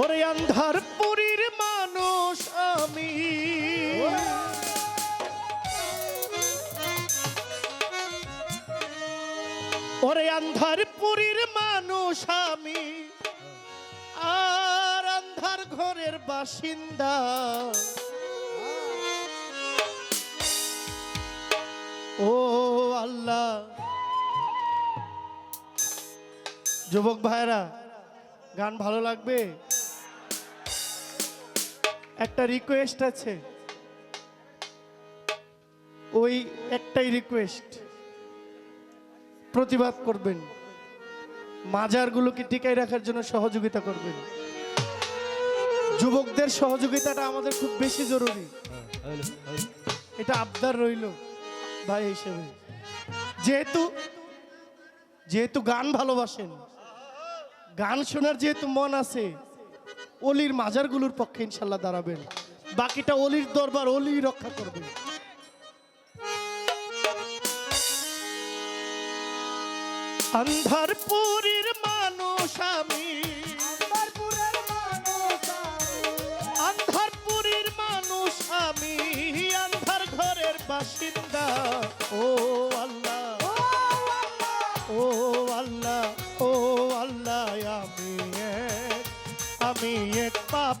ওরে আন্ধার পুরীর মানুষ আমি। ওরে আন্ধার পুরীর মানুষ আমি। আর আন্ধার ঘরের বাসিন্দা। ও আল্লাহ। যুবক ভাইরা গান ভালো লাগবে? একটা রিকোয়েস্ট আছে। ওই একটাই রিকোয়েস্ট প্রতিবাদ করবেন। মাজারগুলোকে টিকাই রাখার জন্য সহযোগিতা করবেন। যুবকদের সহযোগিতাটা আমাদের খুব বেশি জরুরি। এটা আবদার রইল ভাই হিসেবে। যেহেতু যেহেতু গান ভালোবাসেন, গান শোনার যেহেতু মন আছে অলির মাজারগুলোর পক্ষে ইনশাল্লাহ দাঁড়াবেন। বাকিটা অলির দরবার অলি রক্ষা করবে। আন্ধারপুরীর মানুষ আমি। আন্ধারপুরীর মানুষ আমি। আন্ধার ঘরের বাসিন্দা। ও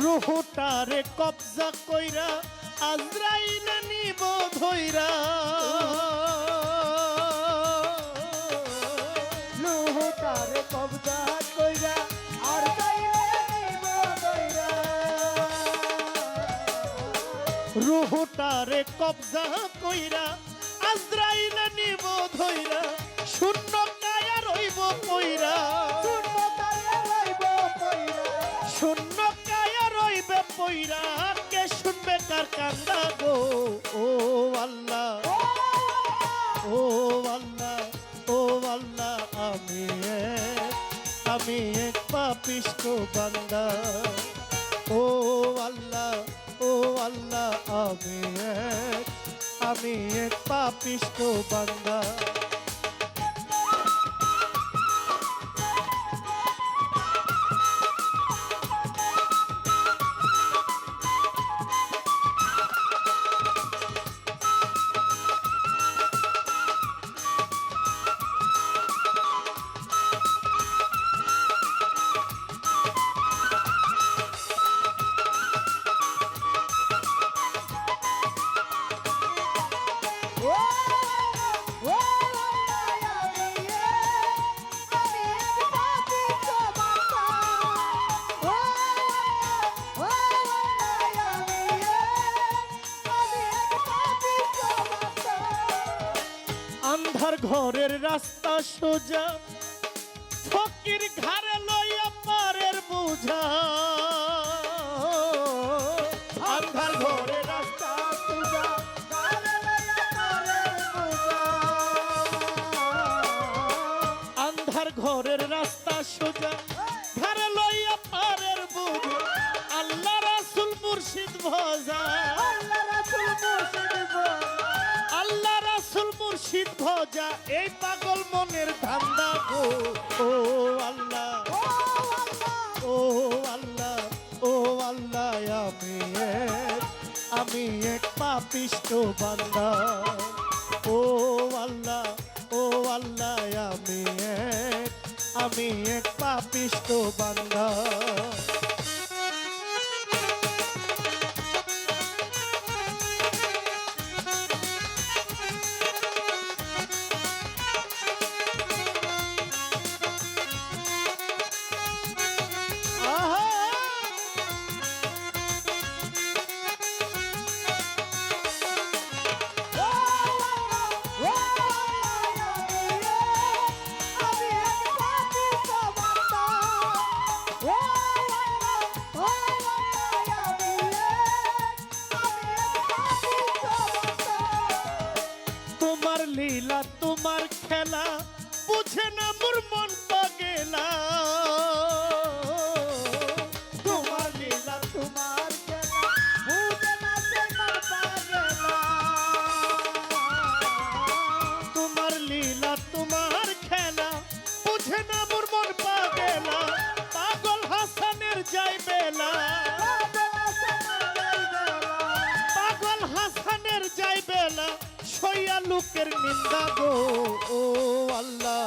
রোহটারে কবজা কইরা, আজরাইল নিব ধইরা। রোহটারে কবজা কইরা আর রুহটারে কবজা কইরা, আজরাইল নিব ধইরা, শূন্য কায়া রইব কইরা। কার কান্দা গো? ও আল্লাহ। ও আল্লাহ ও আল্লাহ আমি আমি এক পাপিষ্ট বান্দা। আন্ধার ঘরের রাস্তা সোজা ফকির ঘরে লইয়া পারের বোঝা। যা এই পাগল মনের ধান্দা গো। ও আল্লাহ ও আল্লাহ। ও আল্লাহ আমি এক আমি এক পাপিষ্ট বান্দা। ও আল্লাহ ও আল্লাহ আমি আমি এক পাপিষ্ট বান্দা। তোমার লীলা তোমার খেলা বুঝে না মোর মন পাগেলা বেলা সইয়া লোকের নিন্দা গো। ও আল্লাহ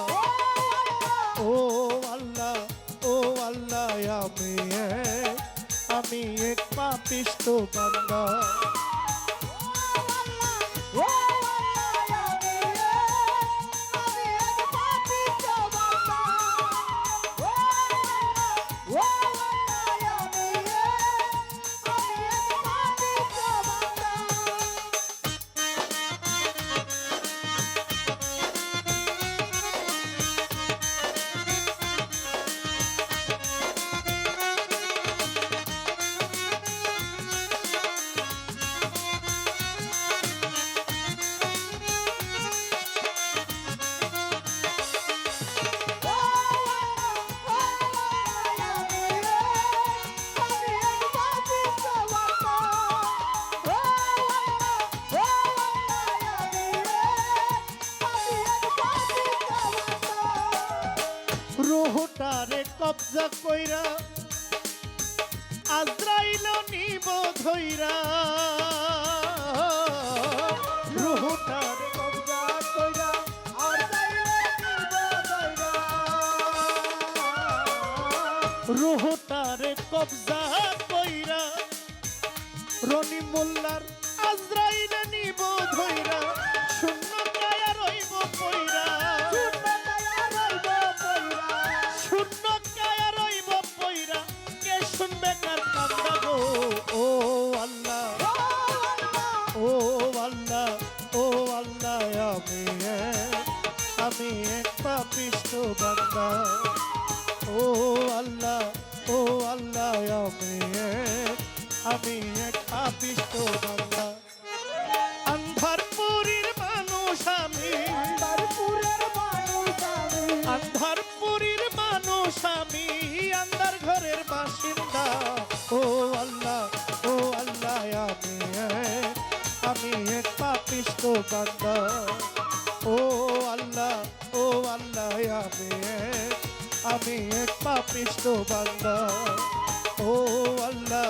ও আল্লাহ ও আল্লাহ, আমি আমি এক পাপিষ্ট বান্দা। রোহটারে কবজা কইরা, আজরাইল নিব ধইরা। রোহটারে কবজা কইরা কইরা, রনি মোল্লার আজরাইল নিব ধইরা। আমি এক পাপিষ্ট বান্দা আন্ধারপুরীর মানুষ আমি। আন্ধারপুরীর মানুষ আমি। আন্ধার ঘরের বাসিন্দা। ও আল্লাহ ও আল্লাহ আমি আমি এক পাপিষ্ট বান্দা ও আল্লাহ ও আল্লাহ আমি এক, আমি এক পাপিষ্ট বান্দা ও আল্লাহ